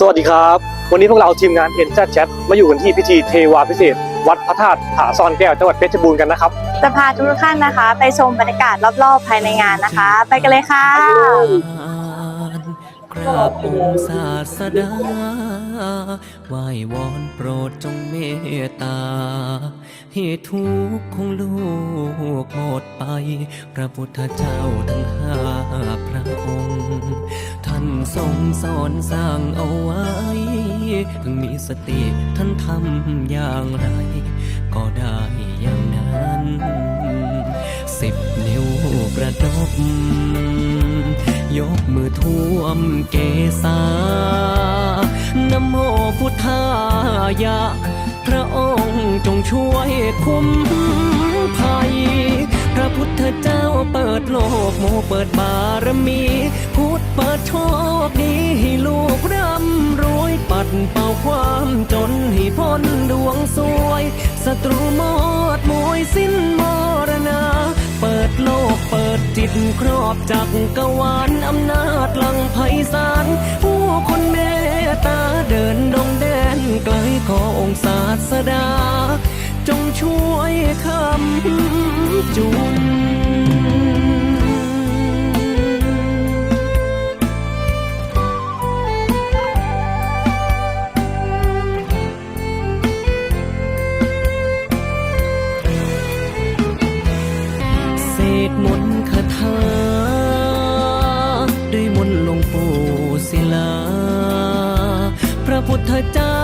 สวัสดีครับ วันนี้พวกเราทีมงาน n z Chat มาอยู่กันที่พิธีเทวาพิเศษกวัดพระธาตุผาซ่อนแก้วจังหวัดเพชรบูรณ์กันนะครับ จะพาทุกท่านนะคะ ไปชมบรรยากาศรอบๆ ภายในงานนะคะ ไปกันเลยค่ะ กราบองค์ศาสดาไหว้วอนโปรดจงเมตตาเหตุทุกข์ของลูกหมดไป พระพุทธเจ้าทั้งห้าพระองค์ ทรงสอนสร้างเอาไว้พึงมีสติท่านทำอย่างไร ก็ได้อย่างนั้น สิบนิ้วประดบยกมือท่วมเกษานโมพุทธายะ พระองค์จงช่วยคุ้มภัย พระพุทธเจ้าเป โลกโมเปิดบารมีพุทธเปิดโชคดีให้ลูกร่ำรวยปัดเป่าความจนให้พ้นดวงสวยศัตรูหมดมวยสิ้นมรณา เปิดโลกเปิดจิตครอบจักกวาลอำนาจลังไพศาลผู้คนเมตตาเดินดงแดนไกลขอองศาสดา จงช่วยคำ ลา พระพุทธเจ้า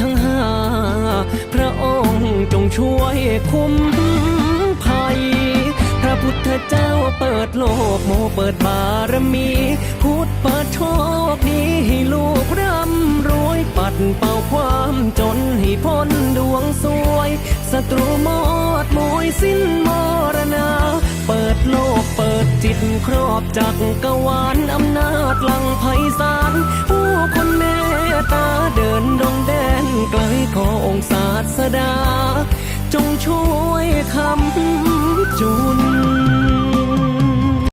ทั้งห้า พระองค์จงช่วยคุ้มภัย พระพุทธเจ้าเปิดโลกโมเปิดบารมี พุทธเปิดโชคดีให้ลูกร่ำรวยปัดเป่าความจนให้พ้นดวงสวยศัตรูหมดมวยสิ้นมรณา เปิดโลกเปิดจิตครอบจักกวาลอำนาจ ลังไพศาลผู้คนเมตตาเดินดงแดนไกลขอองศาสดา จงช่วยทำ